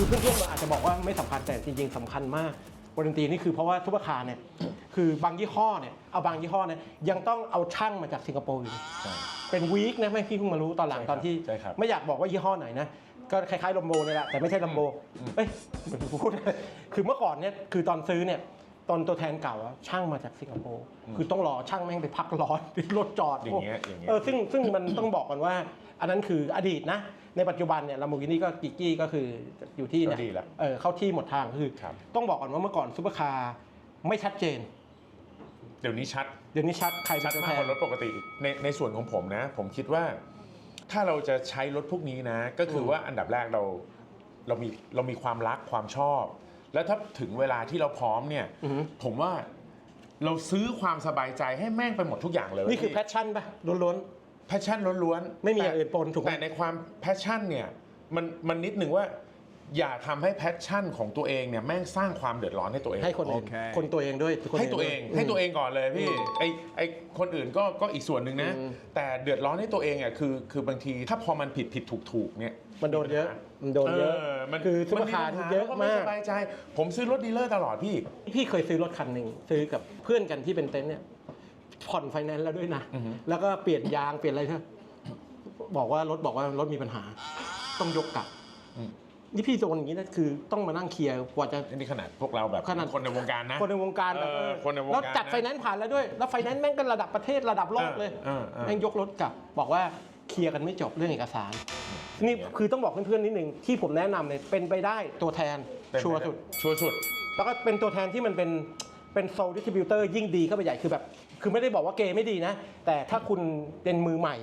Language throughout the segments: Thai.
คือเพื่อนๆอาจจะบอกว่าไม่สำคัญแต่จริงๆสำคัญมากวารันตีนี่คือเพราะว่าทุกราคาร์เนี่ยคือบางยี่ห้อเนี่ยเอาบางยี่ห้อเนี่ยยังต้องเอาช่างมาจากสิงคโปร์อยู่ใช่เป็นวีคนะไม่พี่เพิ่งมารู้ตอนหลังใช่ครับตอนที่ใช่ครับไม่อยากบอกว่ายี่ห้อไหนนะก็คล้ายๆลมโบนี่แหละแต่ไม่ใช่ลมโบเอ้ยเหมือนพูดคือเมื่อก่อนเนี่ยคือตอนซื้อเนี่ยตอนตัวแทนเก่าอะช่างมาจากสิงคโปร์คือต้องรอช่างแม่งไปพักร้อนรถจอดอย่างเงี้ยอย่างเงี้ยเออซึ่งซึ่งมันต้องบอกกันว่า อันนั้นคืออดีตนะ ในปัจจุบันเนี่ยลาโมกินี่ก็กิกกี้ก็คืออยู่ที่เนี่ยก็ดีละเออเข้าที่หมดทางคือ ครับ ต้องบอกก่อนว่าเมื่อก่อนซุปเปอร์คาร์ไม่ชัดเจน เดี๋ยวนี้ชัด เดี๋ยวนี้ชัดใครชัเป็ดนตัวมากแทกว่านรถปกติในในส่วนของผมนะ ผมคิดว่า ถ้าเราจะใช้รถพวกนี้นะ ก็คือว่าอันดับแรกเราเรามีเรามีความรักความชอบ แล้วถ้าถึงเวลาที่เราพร้อมเนี่ย อือฮึผมว่าเราซื้อความสบายใจให้แม่งไปหมดทุกอย่างเลยนี่คือแพชชั่นป่ะล้วน แพชชั่นล้วนๆไม่มีอย่างแต่อื่นปนถูกไหมแต่ในความแพชชั่นเนี่ยมันมันนิดหนึ่งว่า อย่าทำให้แพชชั่นของตัวเองเนี่ยแม่งสร้างความเดือดร้อนให้ตัวเองๆให้คนอื่นโอเคคนตัวเองด้วยคนให้ตัวเองด้วยให้ตัวเองก่อนเลยพี่อืมไอไอคนอื่นก็ก็อีกส่วนหนึ่งนะอืมแต่เดือดร้อนให้ตัวเองอะคือคือบางทีถ้าพอมันผิดผิดถูกถูกเนี่ยมันโดนเยอะมันโดนเยอะมันคือซุปเปอร์คาร์นปัญหเยอะแล้วมากไสบายใจ ผมซื้อรถดีลเลอร์ตลอดพี่พี่เคยซื้อรถคันหนึ่งซื้อกับเพื่อนกันที่เป็นเต็นท์เนี่ย ผ่อนไฟแนนซ์แล้วด้วยนะอือฮึแล้วก็เปลี่ยนยางเปลี่ยนอะไรเถอะบอกว่ารถบอกว่ารถมีปัญหา ต้องยกกลับอืมนี่พี่โดนอย่างนี้นะคือต้องมานั่งเคลียร์กว่าจะนี่ขนาดพวกเราแบบขนาดคนในวงการนะ คนในวงการแบบเออเออคนในวงการแล้วจัดนะไฟแนนซ์ผ่านแล้วด้วย แล้วไฟแนนซ์แม่งก็ระดับประเทศระดับโลกเลยเออเออแม่งยกรถกลับ บอกว่าเคลียร์กันไม่จบเรื่องเอกสาร นี่คือต้องบอกเพื่อนๆนิดหนึ่งที่ผมแนะนำเลยเป็นไปได้ตัวแทนเป็นไปชัวร์สุดชัวร์สุด แล้วก็เป็นตัวแทนที่มันเป็นเป็นโซลดิสติบิวเตอร์ยิ่งดีเข้าไปใหญ่คือแบบ คือไม่ได้บอกว่าเกย์ไม่ดีนะ แต่ถ้าคุณเป็นมือใหม่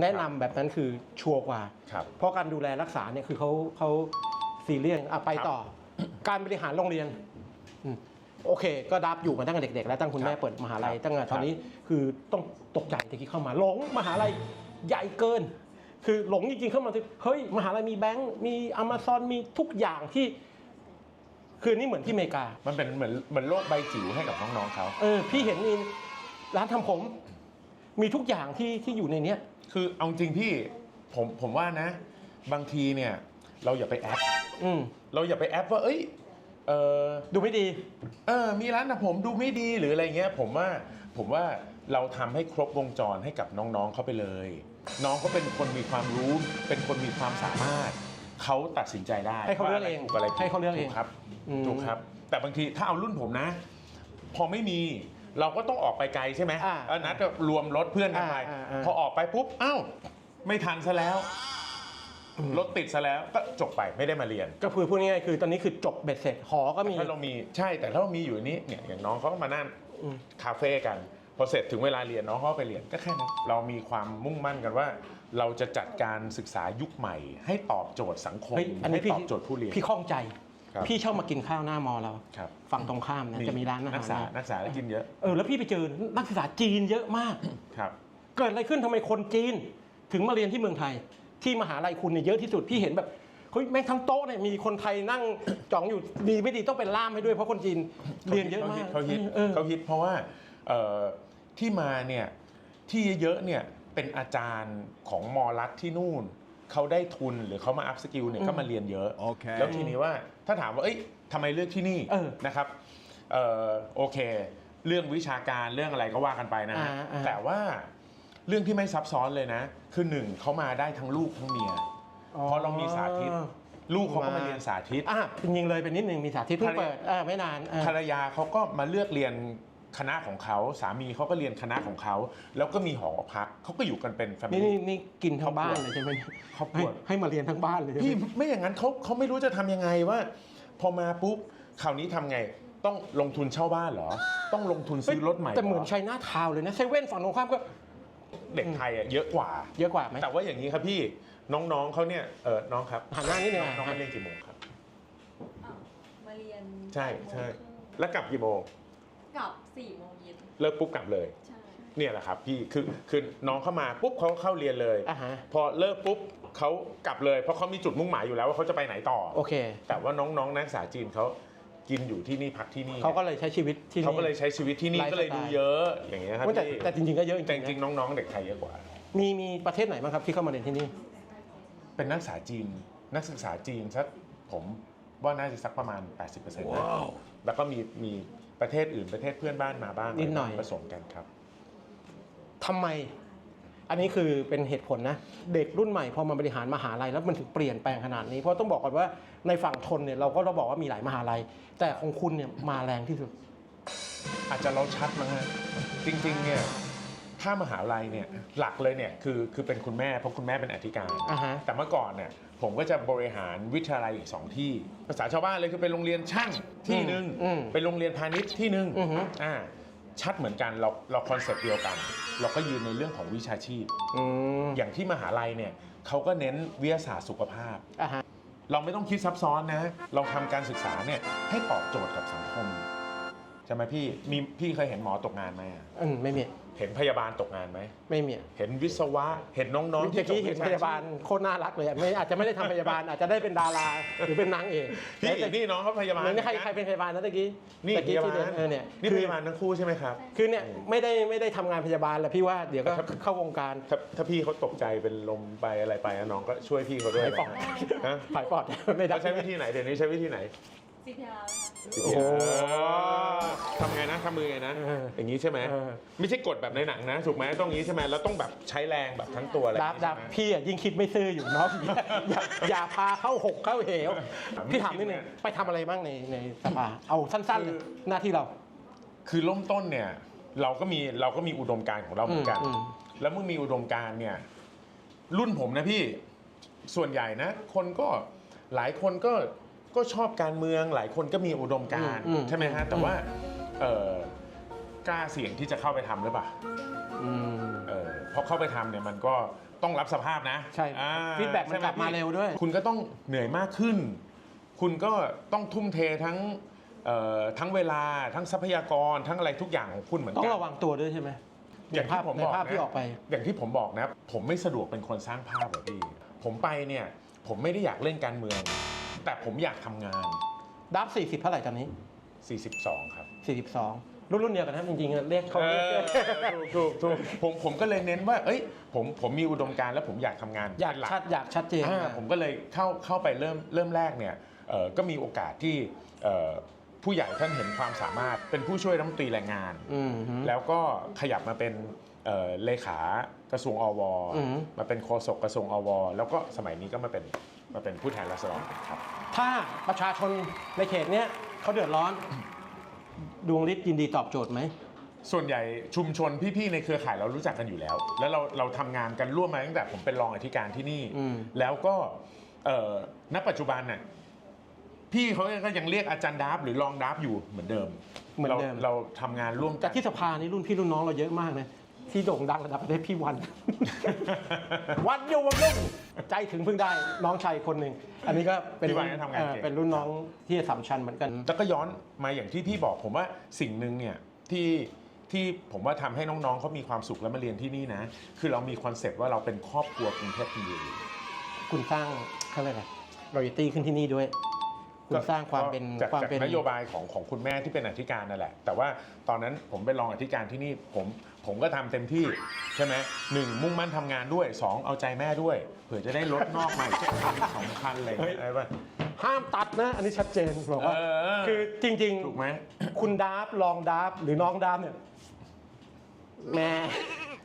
แนะนำแบบนั้นคือชัวร์กว่า ครับเพราะการดูแลรักษาเนี่ยคือเขาเขาซีเรียสอะไปต่อ การบริหารโรงเรียนอืมโอเค ก็ดับอยู่มาตั้งแต่เด็กๆ แล้วตั้งคุณแม่ครับเปิดมหาลัยครับตั้งแต่ตอนนี้คือต้องตกใจตะกี้เข้ามาหลงมหาลัยใหญ่เกิน คือหลงจริงๆเข้ามาที่เฮ้ยมหาลัยมีแบงก์มีอเมซอนมีทุกอย่างที่คือนี่เหมือนที่อเมริกา มันเป็นเหมือนเหมือนโลกใบจิ๋วให้กับน้องๆเขา เออพี่เห็นมี ร้านทำผม มีทุกอย่างที่ที่อยู่ในเนี้ย คือเอาจริงพี่ผมผมว่านะ บางทีเนี่ย เราอย่าไปแอปอืมเราอย่าไปแอปว่าเอ้ยเออดูไม่ดี เออ มีร้านตัดผมดูไม่ดีหรืออะไรเงี้ย ผมว่าผมว่าเราทำให้ครบวงจรให้กับน้องๆเขาไปเลย น้องเขาเป็นคนมีความรู้ เป็นคนมีความสามารถเขาตัดสินใจได้ให้เขาเลือกเองว่าะไรถูกอะไรผิดให้เขาเลือกเองถูครับอืมถูกครับ แต่บางทีถ้าเอารุ่นผมนะ พอไม่มี เราก็ต้องออกไปไกลใช่ไหมอ่าเออนัดก็รวมรถเพื่อนกันไปอ่าอ่าอ่า พอออกไปปุ๊บเอ้าไม่ทันซะแล้วรถติดซะแล้วก็จบไปไม่ได้มาเรียน ก็คือพูดง่ายๆคือตอนนี้คือจบเบ็ดเสร็จหอก็มี ถ้าเรามีใช่แต่ถ้าเรามีอยู่นี้เนี่ยอย่างน้องเขาก็มานั่งอืม คาเฟ่กันพอเสร็จถึงเวลาเรียนน้องเขาก็ไปเรียนก็แค่นั้นเรามีความมุ่งมั่นกันว่า เราจะจัดการศึกษายุคใหม่ ให้ตอบโจทย์สังคมเฮ้ยอันนี้ให้พี่ตอบโจทย์ผู้เรียนพี่ข้องใจ ครับพี่ชอบมากินข้าวหน้ามอเราครับฝั่งตรงข้ามนะจะมีร้านอานักศึกหาษารนักศึกษาแล้วกินเยอะเออแล้วพี่ไปเจอนักศึกษาจีนเยอะมาก ครับ เกิดอะไรขึ้นทำไมคนจีน ถึงมาเรียนที่เมืองไทย ที่มหาลัยคุณเนี่ยเยอะที่สุดพี่เห็นแบบเฮ้ยแม่งทั้งโต๊ะเนี่ยมีคนไทยนั่ง จ่องอยู่ดีไม่ดีต้องเป็นล่ามให้ด้วยเพราะคนจีนเรียนเยอะมากเขาฮิตเออ เขาฮิตเพราะว่าเอ่อที่มาเนี่ยที่เยอะๆเนี่ยเป็นอาจารย์ของมอรัฐที่นู่น เขาได้ทุนหรือเขามาอัพสกิลเนี่ยก็มาเรียนเยอะ โอเค แล้วทีนี้ว่าถ้าถามว่าเอ้ยทำไมเลือกที่นี่เออนะครับเอ่อโอเค เรื่องวิชาการเรื่องอะไรก็ว่ากันไปนะฮะอ่าอ่า แต่ว่าเรื่องที่ไม่ซับซ้อนเลยนะ คือหนึ่งเขามาได้ทั้งลูกทั้งเมียเพราะเรามีสาธิต ลูกเขาก็มาเรียนสาธิต อะจริงๆเลยเป็นนิดนึงมีสาธิตเพิ่งภรรยาเปิดเออไม่นานเออ ภรรยาเขาก็มาเลือกเรียน คณะของเขาสามีเขาก็เรียนคณะของเขา แล้วก็มีหอพักเขาก็อยู่กันเป็นแฟมินี่นี่ลี่ นี่กินทั้งบ้านเลยใช่ไหมครอบครัให้วให้มาเรียนทั้งบ้านเลยใช่ไหมพี่ไม่อย่างนั้นเขาเขาไม่รู้จะทำยังไงว่า พอมาปุ๊บคราวนี้ทำไงต้องลงทุนเช่าบ้านเหรอ ต้องลงทุนซื้อรถใหม่แต่เหมือนรชัยนาทาวน์เลยนะเซเว่นฝั่งตรงข้ามก็เด็กไทยอะเยอะกว่า เยอะกว่าไหม แต่ว่าอย่างนี้ครับพี่น้องๆเขาเนี่ยเออน้องครับหันหน้านิดนึงน้องอะน้องมาเรียนกี่โมงครับ อ้าวมาเรียนใช่ใช่แปดโมงครึ่งแล้วกลับกี่โมง กลับ สี่โมงเย็นเลิกปุ๊บกลับเลย ใช่เนี่ยแหละครับพี่คือคือน้องเข้ามาปุ๊บเขาเข้าเรียนเลย อะฮะพอเลิกปุ๊บเขากลับเลย เพราะเขามีจุดมุ่งหมายอยู่แล้วว่าเขาจะไปไหนต่อ โอเคแต่ว่าน้องๆนักศึกษาจีนเขากินอยู่ที่นี่พักที่นี่เขาก็เลยใช้ชีวิตที่นี่ เขาก็เลยใช้ชีวิตที่นี่ไลฟ์ก็เลยสไตล์ดูเยอะอย่างเงี้ยครับแต่พี่แต่จริงๆก็เยอะจแต่จริริงงๆๆนะน้องๆเด็กไทยเยอะกว่า มีมีประเทศไหนบ้างครับที่เข้ามาเรียนที่นี่ เป็นนักศึกษาจีน นักศึกษาจีนสักผผมว่าน่าจะสักประมาณ 80%นะแล้วก็มีมี ประเทศอื่นประเทศเพื่อนบ้านมาบ้างนิดหน่อย ผสมกันครับ ทำไม อันนี้คือเป็นเหตุผลนะ เด็กรุ่นใหม่พอมาบริหารมหาลัยแล้วมันถึงเปลี่ยนแปลงขนาดนี้ เพราะต้องบอกก่อนว่าในฝั่งทนเนี่ยเราก็เราบอกว่ามีหลายมหาลัย แต่ของคุณเนี่ยมาแรงที่สุด อาจจะเราชัดมั้งฮะจริงๆเนี่ยถ้ามหาลัยเนี่ยหลักเลยเนี่ยคือคือเป็นคุณแม่เพราะคุณแม่เป็นอธิการ อ่าฮะ แต่เมื่อก่อนเนี่ย ผมก็จะบริหารวิทยาลัยอีกสองที่ ภาษาชาวบ้านเลยคือเป็นโรงเรียนช่างที่หนึ่งอืมเป็นโรงเรียนพาณิชย์ที่หนึ่งอือฮึ อ่าชัดเหมือนกันเราเราคอนเซ็ปต์เดียวกัน เราก็ยืนในเรื่องของวิชาชีพ อืมอย่างที่มหาลัยเนี่ยเขาก็เน้นวิทยาศาสตร์สุขภาพ อ่าฮะ เราไม่ต้องคิดซับซ้อนนะ เราทำการศึกษาเนี่ยให้ตอบโจทย์กับสังคมใช่ไหมพี่มีพี่เคยเห็นหมอตกงานไหมอะอืมไม่มี เห็นพยาบาลตกงานไหม ไม่มีเห็นวิศวะ เห็นน้องๆเมื่อกี้เห็นพยาบาลโคตรน่ารักเลยอะไม่อาจจะไม่ได้ทำพยาบาลอาจจะได้เป็นดาราหรือเป็นนางเอกพี่แต่นี่น้องเขาพยาบาลเหมือนใครใครเป็นพยาบาลนะตะกี้นี่ตะพกี้ยาที่บาเดิลนเออเนี่ยนี่คืพอยาบาลทั้งคู่ใช่ไหมครับ คือเนี่ยไม่ได้ไม่ได้ทำงานพยาบาลแหละพี่ว่าเดี๋ยวก็ครับ เข้าวงการถ้าถ้าพี่เขาตกใจเป็นลมไปอะไรไปอะน้องก็ช่วยพี่เขาด้วยไม่ปลอดฮะผายปอดไม่ได้ เขาใช้วิธีไหนเดี๋ยวนี้ใช้วิธีไหน ซีพีอาร์ไหมคะโอ้โห ทำไงนะทำมือไงนะเอออย่างนี้ใช่ไหม เออ ไม่ใช่กดแบบในหนังนะ ถูกไหมต้องอย่างนี้ใช่ไหมแล้วต้องแบบใช้แรงแบบทั้งตัวอะไรอดัย่าบงนี้ดับใช่ไหม พี่อะยิ่งคิดไม่ซื่ออยู่เนาะอย่าอย่าพาเข้าหกเข้าเหว พี่ถามนิดนึงไปทำอะไรบ้างในในสภาเอาสั้นๆเลยหน้าที่เรา คือเริ่มต้นเนี่ยเราก็มีเราก็มีอุดมการณ์ของเราเหมือนกัน อืมอืม แล้วเมื่อมีอุดมการณ์เนี่ย รุ่นผมนะพี่ส่วนใหญ่นะ คนก็หลายคนก็ ก็ชอบการเมืองหลายคนก็มีอุดมการณ์อืมอืม ใช่ไหมฮะแต่ว่าเออกล้าเสี่ยงที่จะเข้าไปทำหรือเปล่าอืม เออพอเข้าไปทำเนี่ยมันก็ต้องรับสภาพนะใช่อ่า feedback มันใช่ไหกลับมาพี่เร็วด้วย คุณก็ต้องเหนื่อยมากขึ้น คุณก็ต้องทุ่มเททั้งเอ่อทั้งเวลาทั้งทรัพยากรทั้งอะไรทุกอย่างของคุณเหมือนต้อกังนระวังตัวด้วยใช่ไหมอย่างที่ผมในบอกภาพนะที่ออกไป อย่างที่ผมบอกนะ ผมไม่สะดวกเป็นคนสร้างภาพหรอกพี่ ผมไปเนี่ย ผมไม่ได้อยากเล่นการเมือง แต่ผมอยากทำงาน ดับ40เท่าไหร่ตอนนี้ 42 ครับ42 รุ่นรุ่นเดียวกันนะจริงๆเรียกเขาเอเรียกอถูกถูกถูกผมผมก็เลยเน้นว่า เอ้ย ผมผมมีอุดมการณ์แล้วผมอยากทำงานอยากเป็นหลั ชัดอยากชัดเจน อ่าผมก็เลยเข้าเข้าไปเริ่มเริ่มแรกเนี่ยเอ่อก็มีโอกาสที่เอ่อผู้ใหญ่ท่านเห็นความสามารถเป็นผู้ช่วยรัฐมนตรีแรงงาน อืมฮึ แล้วก็ขยับมาเป็นเอ่อเลขากระทรวงอวอืม มาเป็นโฆษกกระทรวงอวแล้วก็สมัยนี้ก็มาเป็น มาเป็นผู้แทนราษฎรครับ ถ้าประชาชนในเขตเนี้ยเขาเดือดร้อน ดวงฤทธิ์ยินดีตอบโจทย์ไหม ส่วนใหญ่ชุมชนพี่ๆในเครือข่ายเรารู้จักกันอยู่แล้ว แล้วเราเราทำงานกันร่วมมาตั้งแต่ผมเป็นรองอธิการที่นี่ อืม แล้วก็เอ่อณปัจจุบันน่ะพี่เขาก็ยังเรียกอาจารย์ดับหรือรองดับอยู่เหมือนเดิมเหมือนเดิม ราเราทำงานร่วมกัแต่น ที่สภานี่รุ่นพี่รุ่นน้องเราเยอะมากนะ ที่โด่งดังระดับประเทศพี่วัน วันโยวันรุ่งใจถึงเพิ่งได้น้องชายคนหนึ่งอันนี้ก็เป็นพี่วันก็ทำงานเอ่อเก่งเป็นรุ่นน้องที่สำชัญเหมือนกัน แล้วก็ย้อนมาอย่างที่พี่บอกผมว่าสิ่งหนึ่งเนี่ยที่ที่ผมว่าทำให้น้องๆเขามีความสุขแล้วมาเรียนที่นี่นะ คือเรามีคอนเซปต์ว่าเราเป็นครอบครัวกรุงเทพธนบุรีคุณสร้างเขาเรียกอะไรรอยัลตี้ขึ้นที่นี่ด้วย คุณสร้างความเป็นจากความจากเป็นนโยบายของของคุณแม่ที่เป็นอธิการนั่นแหละ แต่ว่าตอนนั้นผมเป็นรองอธิการที่นี่ผมผมก็ทำเต็มที่ใช่ไหมหนึ่งมุ่งมั่นทำงานด้วยสองเอาใจแม่ด้วยเผื่อจะได้รถนอกใหม่สักคันสองคันอะไรอย่างเงี้ยอะไรป่ะห้ามตัดนะ อันนี้ชัดเจนบอกว่าเออคือจริงถูกไหมๆคุณดาบรองดาบหรือน้องดาบเนี่ยแม่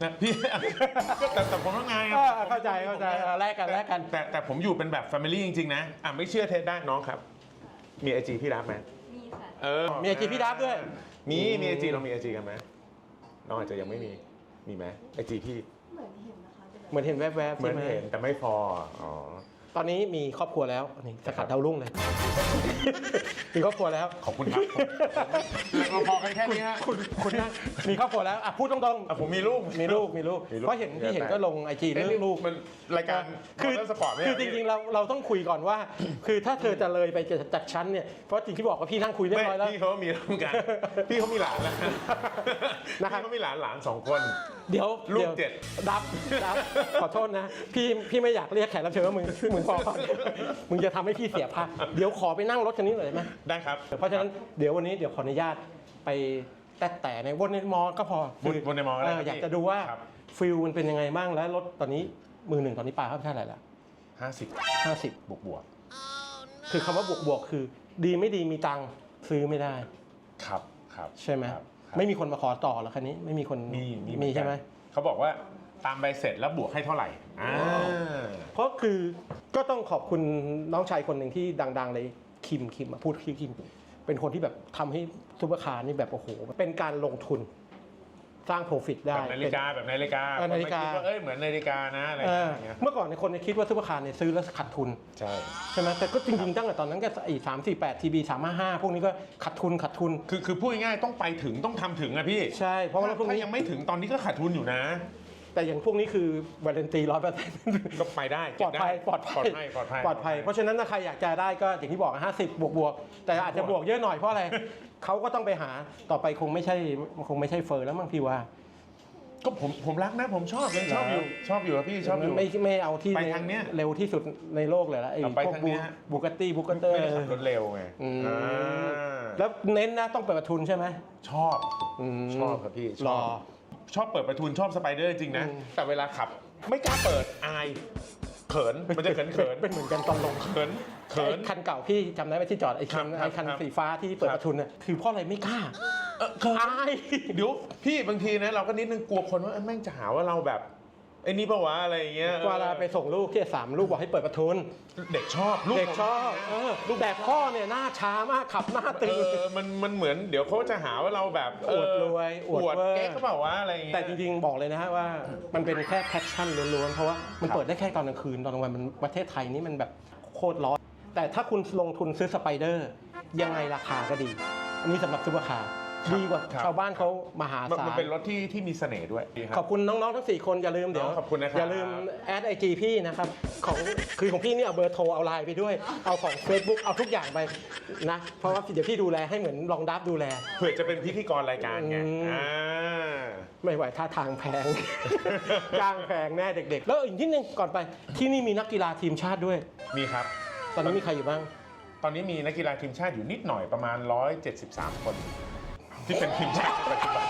นะพี่ก็แต่แต่ผมทำงานไงเออเข้าใจเข้าใจเออแลกกันแลกกัน แต่แต่ผมอยู่เป็นแบบแฟมิลี่จริงๆนะอะไม่เชื่อเทสได้น้องครับ มีไอจีพี่รับไหมมีค่ะ เออมี IG พี่ดับด้วย มีมีไอจีเรามีไอจีกันไหมน้องอาจจะยังไม่มีมีไหมไอจีพี่เหมือนเห็นนะคะแต่แบบ เหมือนเห็นแวบๆเหมืใช่อนไหม เห็นแต่ไม่พออ๋อต อนนี้มีครอบครัวแล้วนี่สกัดดาวรุ่งเลย มีครอบครัวแล้ว ขอบคุณครับผมเราพอกันแค่นี้ฮะคุณคุณนะมีครอบครัวแล้วอะพูดตรงอะผมมีลูกๆมีลูกมีลูกมีลูกเพราะเห็นที่เห็นก็ลงไอจีเอ๊ะเรื่องลูกมันรายการคือสปอร์ตไม่คือเหจริงๆเราเราต้องคุยก่อนว่า คือถ้าเธอจะเลยไปจากชั้นเนี่ยเพราะจริงที่บอกว่าพี่นั่งคุยเรียไม่บร้อยแล้วพี่เขามีลูกกันพี่เขามีหลานแล้วนะครับพี่เขามีหลานหลานสองคน เดี๋ยวลูกยวเจ็ดดับดับขอโทษนะ พี่พี่ไม่อยากเรียกแขกรับเชิญว่ามึงมึงพอก่อน มึงจะทำให้พี่เสียภาพเดี๋ยวขอไปนั่งรถคันนี้หน่อยได้ไหมได้ครับเพราะฉะนั้นเดี๋ยววันนี้เดี๋ยวขออนุญาตไปแตะแต่ในวนในมอ ก็พอวนวนในมอก็ได้เออครับอยากจะดูว่าครับฟิลมันเป็นยังไงบ้างแล้วรถตอนนี้มือหนึ่งตอนนี้ปลาเข้าไปเท่าไหร่ละห้าสิบห้าสิบบวกบวกคือคำว่าบวกบวกๆคือ ดีไม่ดีมีตังค์ซื้อไม่ได้ ครับครับใช่ไหมครับครับไม่มีคนมาขอต่อหรอคันนี้ไม่มีคนมีมีมีใช่ไหม เขาบอกว่าตามใบเสร็จแล้วบวกให้เท่าไหร่อ่า เพราะคือ ก็ต้องขอบคุณน้องชายคนหนึ่งที่ดังๆเลยคิมคิมอะพูดคิมคิม เป็นคนที่แบบทำให้ซูเปอร์คาร์นี่แบบโอ้โหเป็นการลงทุนสร้างโปรฟิตได้ แบบนาฬิกาแบบนาฬิกาเออนาฬิกาคนไม่คิดว่าเอ้ยเหมือนนาฬิกานะอะไรอเออย่างเงี้ยเมื่อก่อนในยคนเนี่ยคิดว่าซูเปอร์คาร์เนี่ยซื้อแล้วขาดทุน ใช่ ใช่ไหมแต่ก็จริงๆตั้งแต่ตอนนั้นก็ไอ้สามสี่แปดทีบีสามห้าพวกนี้ก็ขาดทุนขาดทุน คือคือพูดง่ายๆต้องไปถึงต้องทำถึงอะพี่ใช่เพราะว่าพวกถ้านี้ยังไม่ถึงตอนนี้ก็ขาดทุนอยู่นะ แต่อย่างพวกนี้คือวาเลนตีร้อยเปอร์เซ็นต์ก็ไปได้ปลอดภัยเก็บไปลอดภัยปลอดภัยปลอดภัย เพราะฉะนั้นถ้าใครอยากจะได้ก็อย่างที่บอกห้าสิบบวกบวกๆแต่อาจจะบวกเยอะหน่อยเพราะอะไรเขาก็ต้องไปหาต่อไปคงไม่ใช่คงไม่ใช่เฟอร์แล้วมั้งพี่ว่าก็ผมผมรักนะผมชอบยังชอบอยู่ชอบอยู่อะพี่ชอบอยู่ไม่ไม่เอาที่ไปทางเนี้ยเร็วที่สุดในโลกเลยละไอ้เอาไปพวกทางเนี้ยบูกตี้บูกเตอร์ไม่ได้ขับรถเร็วไงอืมอ่าแล้วเน้นนะต้องเปิดประทุนใช่ไหมชอบมชอบครับพี่ชรออบ ชอบเปิดประทุนชอบสไปเดอร์จริงนะอืมแต่เวลาขับ ไม่กล้าเปิดอายเขินมันจะเขินเขินเป็นเหมือนกันตอนลงเขินเขินไอ้คันเก่าพี่จำได้ไหมที่จอดไอ้คันครับไอ้คันครับสีฟ้าที่เปิดครับประทุนน่ะคือเพราะอะไรไม่กล้าเออเขินอายเดี๋ยวพี่บางทีนะเราก็นิดนึงกลัวคนว่าเอ้ยแม่งจะหาว่าเราแบบ ไอ้นี่ปะวะอะไรอย่างเงี้ย เวลาไปส่งลูกที่สามลูกบอกให้เปิดประทุน เด็กชอบลูกเด็กชอบผมเออแต่พ่อเนี่ยหน้าช้ามากขับหน้าเอตื่นอมันมันเหมือนเดี๋ยวเขาจะหาว่าเราแบบเอวดรวยออววดดเวอร์ เก๊กก็เปล่าวะอะไรอย่างเงี้ยแต่จริงๆบอกเลยนะฮะว่ามันเป็นแค่แพชชั่นล้วนๆ เพราะว่ามันครับเปิดได้แค่ตอนกลางคืนตอนกลางวันมันประเทศไทยนี่มันแบบโคตรร้อนแต่ถ้าคุณลงทุนซื้อสไปเดอร์ยังไงราคาก็ดี อันนี้สำหรับซูเปอร์คาร์ ดีกว่าครับชาวบ้านเขามหามันศามันล เป็นรถที่ที่มีเสน่ห์ด้วยดีครับขอบคุณน้องๆทั้ง 4 คนอย่าลืมเดี๋ยวน้องขอบคุณนะครับอย่าลืมแอดไอจีพี่นะครับของคือของพี่นี่เอาเบอร์โทรเอาไลน์ไปด้วย เอาของ Facebook เอาทุกอย่างไปนะ เพราะว่าเดี๋ยวพี่ดูแลให้เหมือนลองดับดูแล เผื่อจะเป็นพิธีกรรายการไงอืม อ่า ไม่ไหวท่าทางแพง จ้างแพงแน่เด็กๆ แล้วอีกนิดนึงก่อนไปที่นี่มีนักกีฬาทีมชาติด้วย มีครับ ตอนนี้มีใครอยู่บ้าง ตอนนี้มีนักกีฬาทีมชาติอยู่นิดหน่อยประมาณ 173 คน ที่เป็นทีมชาติในปัจจุบัน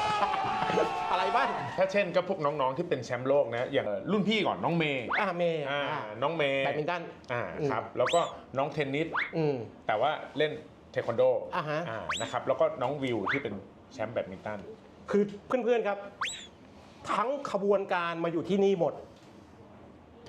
อะไรบ้าง ถ้าเช่นก็พวกน้องๆที่เป็นแชมป์โลกนะอย่างรุ่นพี่ก่อนน้องเมย์อ่าเมย์อ่าอ่าน้องเมย์แบดมินตัน อ่าอืมครับแล้วก็น้องเทนนิสอืม แต่ว่าเล่นเทควันโดอ่าฮะ นะครับแล้วก็น้องวิวที่เป็นแชมป์แบดมินตัน คือเพื่อนๆครับ ทั้งขบวนการมาอยู่ที่นี่หมด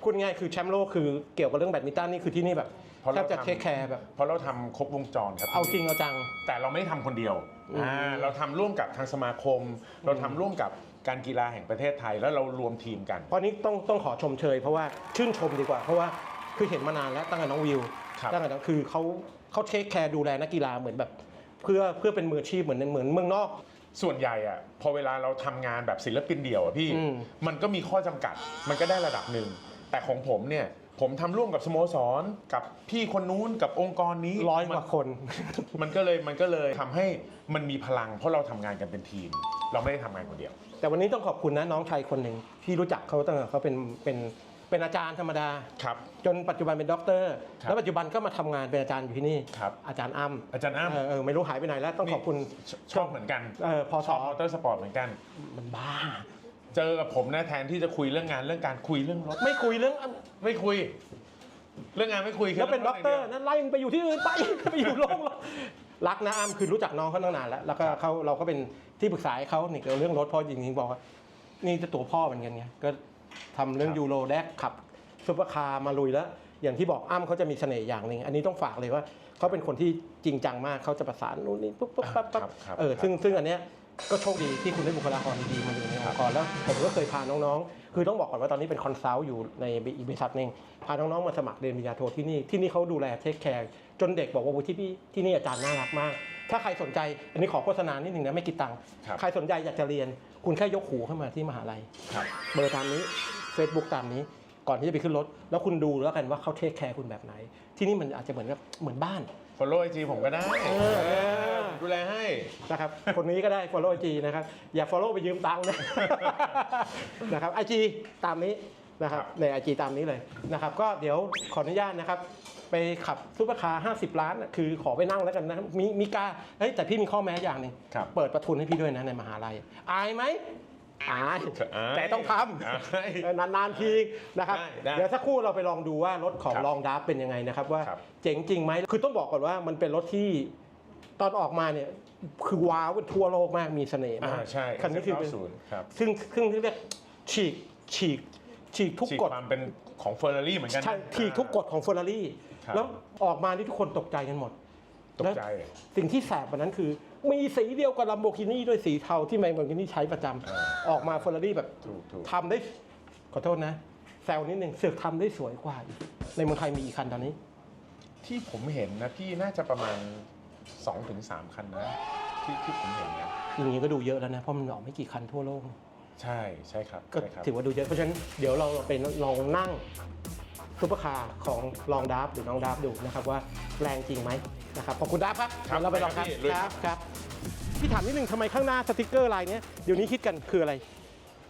พูดง่ายๆคือแชมป์โลกคือเกี่ยวกับเรื่องแบดมินตันนี่คือที่นี่แบบเพราะแทเราบจะทำ เทคแคร์แบบ เพราะเราทำครบวงจรครับเอาจริงเอาจัง แต่เราไม่ได้ทำคนเดียว อืมอ่าเราทำร่วมกับทางสมาคม เราทำร่วมกับการกีฬาแห่งประเทศไทย แล้วเรารวมทีมกัน เพราะนี้ต้องต้องขอชมเชย เพราะว่าชื่นชมดีกว่า เพราะว่าคือเห็นมานานแล้วตั้งแต่น้องวิวครับตั้งแต่นั้นคือเขาเขาเทคแคร์ดูแลนักกีฬาเหมือนแบบ เพื่อเพื่อเป็นมืออาชีพเหมือนเหมือนเมืองนอก ส่วนใหญ่อะพอเวลาเราทำงานแบบศิลปินเดี่ยวอะพี่ อืม มันก็มีข้อจำกัด มันก็ได้ระดับหนึ่ง แต่ของผมเนี่ย ผมทำร่วมกับสโมสรกับพี่คนนู้นกับองค์กรนี้ร้อยกมันว่าคน มันก็เลยมันก็เลยทำให้มันมีพลัง เพราะเราทำงานกันเป็นทีม เราไม่ได้ทำงานคนเดียว แต่วันนี้ต้องขอบคุณนะน้องชายคนหนึ่งพี่รู้จักเขาตั้งแต่เขาเป็นเป็นเป็นอาจารย์ธรรมดา ครับ จนปัจจุบันเป็นด็อกเตอร์ ครับแล้วปัจจุบันก็มาทำงานเป็นอาจารย์อยู่ที่นี่ ครับอาจารย์อ้ำอาจารย์อ้ำเออเออไม่รู้หายไปไหนแล้วต้องขอบคุณ ชชอบเหมือนกันเออพอชสออบมอเตอร์สปอร์ตเหมือนกัน มันบ้า เจอกับผมนะแทนที่จะคุยเรื่องงานเรื่องการคุยเรื่องรถไม่คุยเรื่องไม่คุย เรื่องงานไม่คุยแล้วเป็นงด็อกเตอร์ย่างดียวนั่นไล่มึงไปอยู่ที่อื่นไปไปอยู่โลกรักนะอ้ำคือรู้จักน้องเขาตั้งนานแล้วแล้วก็ครับเขาเราก็เป็นที่ปรึกษาให้เขานี่เกี่ยวกับเรื่องรถเพราะจริงๆบอกว่า นี่จะตัวพ่อเหมือนกันไงก็ทำเรื่องยูโรแดกขับซุปเปอร์คาร์มาลุยแล้ว อย่างที่บอกอ้ำเขาจะมีเสน่ห์อย่างหนึ่งอันนี้ต้องฝากเลยว่าเขาเป็นคนที่จริงจังมากเขาจะประสานนู่นนี่ปุ๊บปุ๊บปั๊บปั๊บครับครับเออครับซึ่งซึ่งอันเนี้ย ก็โชคดีที่คุณได้บุคลากรดีๆมาอยู่ในองค์กรแล้วผมก็เคยพาน้องๆ คือต้องบอกก่อนว่าตอนนี้เป็นคอนซัลท์อยู่ในอีกบริษัทหนึ่งพาน้องๆมาสมัครเรียนปริญญาโทที่นี่ที่นี่เขาดูแลเทคแคร์จนเด็กบอกว่าอุ๊ยที่พี่ที่นี่อาจารย์น่ารักมาก ถ้าใครสนใจอันนี้ขอโฆษณานิดหนึ่งนะไม่คิดตังค์ครับ ใครสนใจอยากจะเรียน คุณแค่ยกหูเข้ามาที่มหาลัย ครับ เบอร์ตามนี้ Facebook ตามนี้ก่อนที่จะไปขึ้นรถ แล้วคุณดูแล้วกันว่าเขาเทคแคร์คุณแบบไหน ที่นี่มันอาจจะเหมือนกับเหมือนบ้าน follow ไอจีผมก็ได้เออเออดูแลให้ นะครับ คนนี้ก็ได้ follow IG นะครับ อย่า follow ไปยืมตังค์นะ นะครับ IG ตามนี้นะครับครับ ใน IG ตามนี้เลยนะครับ ก็เดี๋ยวขออนุญาตนะครับ ไปขับซุปเปอร์คาร์50 ล้านน่ะคือขอไปนั่งแล้วกันนะ มีมีกาเฮ้ยแต่พี่มีข้อแม้อย่างหนึ่งครับ เปิดประทุนให้พี่ด้วยนะในมหาลัย อายไหม อายอายแต่ต้องทอายำเออนานๆทีนะครับ ได้ได้เดี๋ยวสักครู่เราไปลองดูว่ารถของครับลองดับเป็นยังไงนะครับว่าครับ เจ๋งจริงไหมคือต้องบอกก่อนว่ามันเป็นรถที่ตอนออกมาเนี่ยคือว้าวทั่วโลกมากมีเสน่ห์อ่ามากใช่คันนี้คือเป็น 90ครับซึ่งซึ่งเรียกฉีกฉีกฉีกทุกฉีกกฎความเป็นของเฟอร์รารี่เหมือนกันนะ ใช่ฉีกทุกกฎของเฟอร์รารี่ครับแล้วออกมาที่ทุกคนตกใจกันหมดตกใจ แล้วสิ่งที่แสบกว่านั้นคือ มีสีเดียวกับลัมโบกินี่ด้วยสีเทาที่แมงโบกินี่ใช้ประจำอ่าออกมาเฟอร์รารี่แบบถูกถูก ทำได้ ขอโทษนะ แซวนิดหนึ่งเสือกทำได้สวยกว่าอีกในเมืองไทยมีอีกคันตอนนี้ ที่ผมเห็นนะพี่น่าจะประมาณ 2-3 คันนะที่ที่ผมเห็นนะอย่างนี้ก็ดูเยอะแล้วนะ เพราะมันออกไม่กี่คันทั่วโลก ใช่ใช่ครับก็ใช่ครับ ถือว่าดูเยอะเพราะฉะนั้นเดี๋ยวเราไปลองนั่ง ซุปเปอร์คาร์ของลองดาร์ฟหรือน้องดาร์ฟดูนะครับว่าแรงจริงไหมนะครับขอบคุณดาร์ฟครับครับเดี๋ยวเราไปลองครับไปครับพี่ลุย ครับครับพี่ถามนิดนึงทำไมข้างหน้าสติกเกอร์ลายเนี้ยเดี๋ยวนี้คิดกันคืออะไร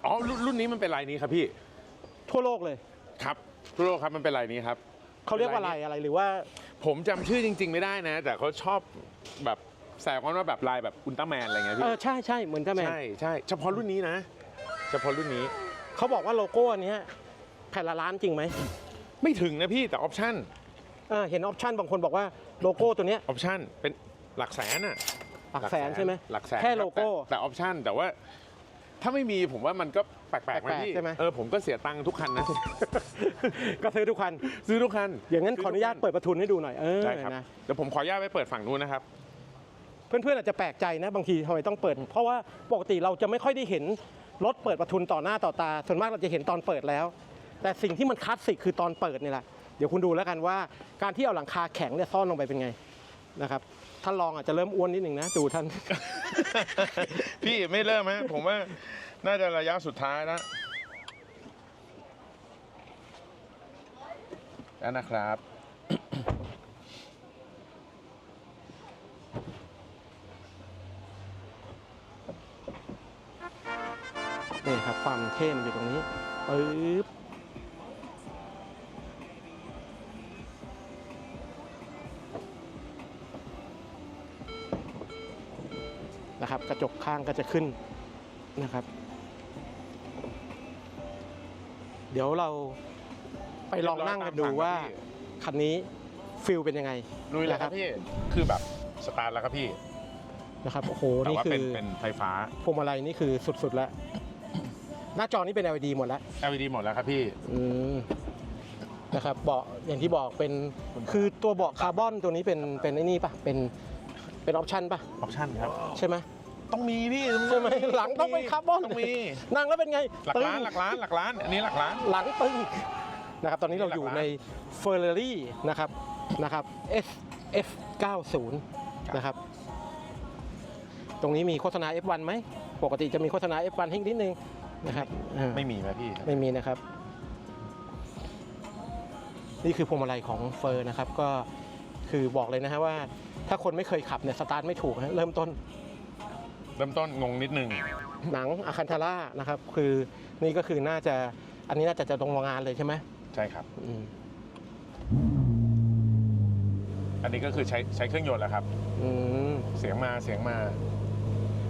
อ๋อรุ่นรุ่นนี้มันเป็นลายนี้ครับพี่ ทั่วโลกเลยครับทุกโลกครับมันเป็นลายนี้ครับ เขาเรียกว่าลายอะไรหรือว่า ผมจำชื่อจริง ๆ ไม่ได้นะ แต่เขาชอบแบบแซวกันว่าแบบลายแบบอุลตร้าแมนอะไรเงี้ยเอพี่อใช่ใช่เหมือนกันแมนใช่ใช่เฉพาะรุ่นนี้นะ เฉพาะรุ่นนี้ เขาบอกว่าโลโก้อันเนี้ยแผ่นละล้านจริงไหม ไม่ถึงนะพี่แต่ออปชั่นเออเห็นออปชันบางคนบอกว่าโลโก้ตัวเนี้ย ออปชั่นเป็นหลักแสนอะหลักแสนใช่ไหมหลักแสนแค่โลโก้แต่แต่ออปชั่นแต่ว่า ถ้าไม่มีผมว่ามันก็แปลกๆแปลนะกๆพี่ใช่ไหม เออผมก็เสียตังค์ทุกคันนะ ก็ซื้อทุกคัน ซื้อทุกคันอย่างนั้นขออนุญาตเปิดประทุนให้ดูหน่อยเออใช่ครับนะเดี๋ยวผมขออนุญาตไปเปิดฝั่งนู้นนะครับ เพื่อนๆอาจจะแปลกใจนะบางทีทำไมต้องเปิด เพราะว่าปกติเราจะไม่ค่อยได้เห็นรถเปิดประทุนต่อหน้าต่อตา ส่วนมากเราจะเห็นตอนเปิดแล้ว แต่สิ่งที่มันคลาสสิกคือตอนเปิดนี่แหละเดี๋ยวคุณดูแล้วกันว่าการที่เอาหลังคาแข็งเนี่ยซ่อนลงไปเป็นไงนะครับท่านลองอาจจะเริ่มอ้วนนิดหนึ่งนะดูท่าน พี่ไม่เริ่มฮะผมว่าน่าจะระยะสุดท้ายแล้วแล้วนะครับ นี่ครับความเท่มันอยู่ตรงนี้ปึ๊บ นะครับ กระจกข้างก็จะขึ้นนะครับ เดี๋ยวเราไปลองนั่งกันดูว่าคันนี้ฟิลเป็นยังไงลุยเลยนะครับพี่คือแบบสตาร์ทแล้วครับพี่นะครับโอ้โหแต่นี่ว่าคืเป็นอเป็นไฟฟ้าพวงมาลัยนี่คือสุดๆแล้วหน้าจอนี่เป็น LED หมดแล้ว LED หมดแล้วครับพี่อืมนะครับเบาะอย่างที่บอกเป็นคือตัวเบาะคาร์บอนตัวนี้เป็นเป็นไอ้นี่ปะเป็นเป็นออปชันปะออปชั่นครับใช่ไหม ต้องมีพี่ใช่ไหมหลังต้องเป็นคาร์บอนต้องมี นั่งแล้วเป็นไงหลักตึงล้านหลักล้านหลักล้านอันนี้หลักล้าน หลังตึงนะครับตอนนี้เราอยู่หลักล้านใน Ferrari นะครับนะครับ S F 90นะครับ ตรงนี้มีโฆษณา F1 ไหม ปกติจะมีโฆษณา F1 ให้นิดนึงนะครับอ่าไม่มีไหมพี่ ไม่มีนะครับ นี่คือพวงมาลัยของเฟอร์นะครับ ก็คือบอกเลยนะฮะว่า ถ้าคนไม่เคยขับเนี่ยสตาร์ทไม่ถูกนะเริ่มต้น เริ่มต้นงงนิดนึง หนังอาคันทาร่านะครับ คือนี่ก็คือน่าจะอันนี้น่าจะจะตรงโรงงานเลยใช่ไหมใช่ครับ อืมอันนี้ก็คือใช้ใช้เครื่องยนต์แหละครับ อืมเสียงมาเสียงมา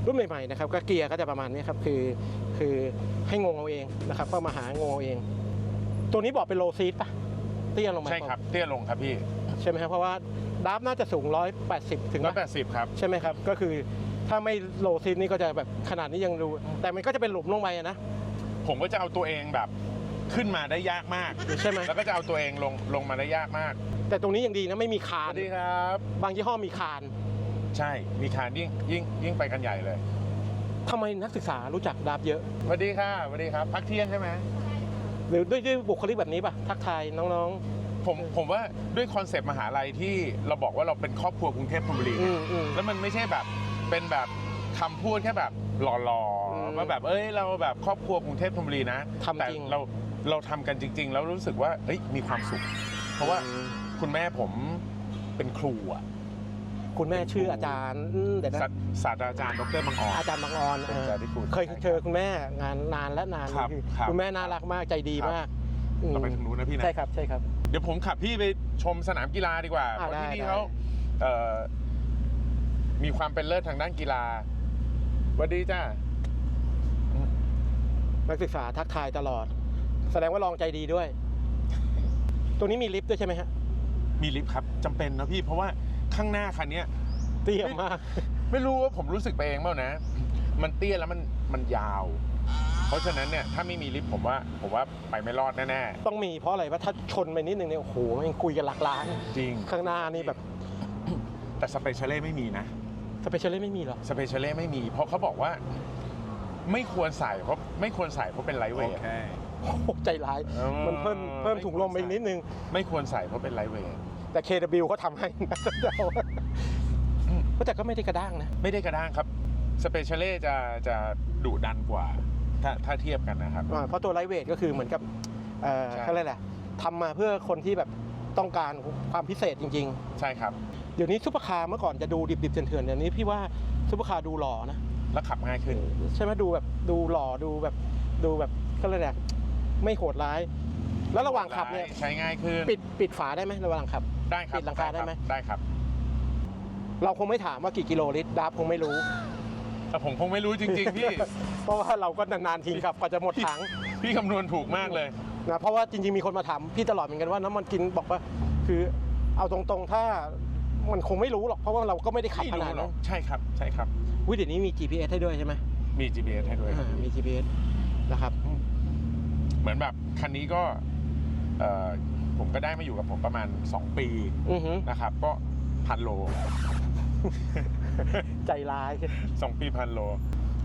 รุ่นใหม่ๆนะครับ ก็เกียร์ก็จะประมาณนี้ครับคือคือให้งงเอาเองนะครับ ก็มาหางงเอาเอง ตัวนี้บอกเป็นโลซีดปะเตี้ยลงมาใช่ครับเตี้ยลงครับพี่ ใช่ไหมครับเพราะว่าดับน่าจะสูง 180 ถึงร้อยแปดสิบครับใช่ไหมครับ ก็คือ ถ้าไม่โลซีดนี่ก็จะแบบขนาดนี้ยังดู แต่มันก็จะเป็นหลุมลงไปอะนะ ผมก็จะเอาตัวเองแบบขึ้นมาได้ยากมากใช่ไหม แล้วก็จะเอาตัวเองลงลงมาได้ยากมากแต่ตรงนี้ยังดีนะไม่มีคาสน วัสดีครับ บางยี่ห้อมีคานใช่มีคานยิ่งยิ่งยิ่งไปกันใหญ่เลยทำไมนักศึกษารู้จักดับเยอะ สวัสดีค่ะสวัสดีครับ พักเที่ยงใช่ไหมหรือด้วยด้วยบุคลิกแบบนี้ป่ะ ทักทายน้องผมผมว่าด้วยคอนเซปต์มหาลัยที่เราบอกว่าเราเป็นครอบครัวกรุงเทพธนบุรีๆ อืมอืม แล้วมันไม่ใช่แบบ เป็นแบบคำพูดแค่แบบหล่ออืมๆว่าแบบเอ้ยเราแบบครอบครัวกรุงเทพธนบุรีนะทำแต่จริง เราเราทำกันจริง ๆ แล้วรู้สึกว่าเอ้ยมีความสุข เพราะว่าอืมคุณแม่ผมเป็นครูอะคุณแม่ชื่ออาจารย์อืมเดี๋ยวนะศาสศาสตราจารย์ดรบังออนอาจารย์บางออนเป็นเออ อาจารย์ที่คุณ เคยเจอคุณแม่งานนานและนานครับคือครับคุณแม่น่ารักมากใจดีครับ มากอืมเราไปทางนู้นนะพี่นะ ใช่ครับใช่ครับ เดี๋ยวผมขับพี่ไปชมสนามกีฬาดีกว่าอ่าเพราะที่ได้นี่ได้ เขาเอ่อ มีความเป็นเลิศทางด้านกีฬาสวัสดีจ้านักศึกษาทักทายตลอด แสดงว่าลองใจดีด้วยตัวนี้มีลิฟต์ด้วยใช่ไหมฮะ มีลิฟต์ครับจำเป็นนะพี่เพราะว่าข้างหน้าคันเนี้ยเตี้ยมาก ไม่รู้ว่าผมรู้สึกไปเองเปล่านะ มันเตี้ยแล้วมันมันยาว เพราะฉะนั้นเนี่ยถ้าไม่มีลิฟต์ผมว่า ผมว่าไปไม่รอดแน่ต้องมีเพราะอะไรว่าถ้าชนไปนิดนึงเนี่ยโอ้โหมันคุยกันหลักล้าน ๆ จริง ข้างหน้านี่แบบ แต่สเปเชียเล่ไม่มีนะ สเปเชียลไม่มีหรอ สเปเชียเล่ไม่มี เพราะเขาบอกว่าไม่ควรใส่เพราะไม่ควรใส่เพราะเป็นไลท์เวท โอ้โหใจร้าย อ๋อมันเพิ่มเพิ่มถุงลมไปอีกนิดนึง ไม่ควรใส่เพราะเป็นไลท์เวท แต่ KW เขาทำให้นะเจ้าแต่ก็ไม่ได้กระด้างนะ ไม่ได้กระด้างครับสเปเชียเล่จะจะดุดันกว่า ถ้าถ้าเทียบกันนะครับ อ่าเพราะตัวไลท์เวทก็คือเหมือนกับเอ่อใช่ เขาเรียกอะไรทำมาเพื่อคนที่แบบต้องการความพิเศษจริง ใช่ครับๆเดี๋ยวนี้ซุปเปอร์คาร์เมื่อก่อนจะดูดิบๆเถื่อนๆเดี๋ยวนี้พี่ว่าซุปเปอร์คาร์ดูหล่อนะแล้วขับง่ายขึ้น ใช่ไหมดูแบบดูหล่อดูแบบดูแบบก็เลยกอะไรไม่โหดร้าย แล้วระหว่างขับเนี่ยใช้ง่ายขึ้นปิดปิดฝาได้ไหมระหว่างขับ ได้ครับปิดหลังคาได้ไหมได้ครับ เราคงไม่ถามว่ากี่กิโลลิตรดับคงไม่รู้ แต่ผมคงไม่รู้จริงๆพี่เพราะว่าเราก็นานๆทีขับกว่าจะหมดถังพี่คำนวณถูกมากเลยนะเพราะว่าจริงๆมีคนมาถามพี่ตลอดเหมือนกันว่าน้ำมันกินบอกว่าคือเอาตรงๆถ้า มันคงไม่รู้หรอกเพราะว่าเราก็ไม่ได้ขับไม่ขรู้นาดหรนั้อกนใช่ครับใช่ครับ วิเดี๋ยวนี้มี GPS ให้ด้วยใช่ไหมมี GPS ให้ด้วยครับอ่ามี GPS นะครับ เหมือนแบบคันนี้ก็เอ่อผมก็ได้มาอยู่กับผมประมาณ 2 ปีอือหือนะครับ ก็พันโล ใจร้าย2ปีพันโล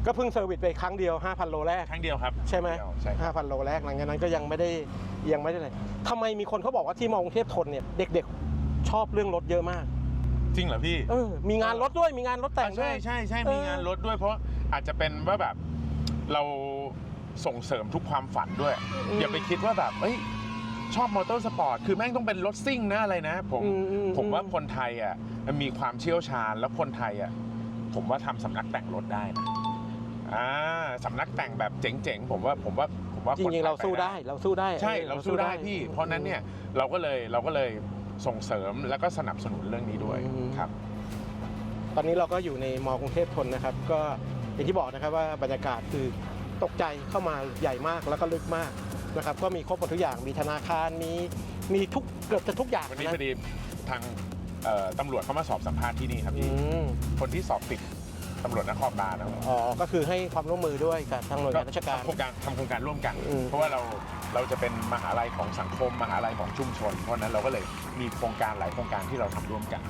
ก็เพิ่งเซอร์วิสไปครั้งเดียว 5,000 โลแรก ครั้งเดียวครับใช่ไหมครั้งเดียวใช่ครับ5,000โลแรกหลังจากนั้นก็ยังไม่ได้ยังไม่ได้เลยทำไมมีคนเขาบอกว่าที่มอกรุงเทพทนเนี่ย เด็กๆ ชอบเรื่องรถเยอะมาก จริงเหรอพี่เออมีงานรถด้วยมีงานรถแต่งด้ใช่วยใช่ใช่เออ มีงานรถด้วย เพราะอาจจะเป็นว่าแบบเราส่งเสริมทุกความฝันด้วย อย่าไปคิดว่าแบบเอ้ยชอบมอเตอร์สปอร์ตคือแม่งต้องเป็นรถซิ่งนะอะไรนะ ผมอือืผมว่าคนไทยอะมันมีความเชี่ยวชาญแล้วคนไทยอะผมว่าทำสำนักแต่งรถได้นะอ่าสำนักแต่งแบบเจ๋งๆผมว่าผมว่าผมว่าจริงคนไทยๆเราสู้ปได้เราสู้ได้ใช่ออเราสู้ได้พี่ เพราะฉะนั้นเนี่ยเราก็เลยเราก็เลย ส่งเสริมแล้วก็สนับสนุนเรื่องนี้ด้วยครับ ตอนนี้เราก็อยู่ในมอกรุงเทพทนนะครับ ก็อย่างที่บอกนะครับว่าบรรยากาศคือตกใจเข้ามาใหญ่มากแล้วก็ลึกมากนะครับก็มีครบหมดทุกอย่างมีธนาคารมีมีทุกเกือบจะทุกอย่างวันนี้นะพอดีทางเอ่อตำรวจเข้ามาสอบสัมภาษณ์ที่นี่ครับอืพี่มคนที่สอบติดตำรวจนครบาลนะอ๋อก็คือให้ความร่วมมือด้วยกับทางหน่วยงานราชการ ทำโครงการทำโครงการร่วมกัน อืม เพราะว่าเรา เราจะเป็นมหาลัยของสังคม มหาลัยของชุมชน เพราะฉะนั้นเราก็เลยมีโครงการหลายโครงการที่เราทำร่วมกัน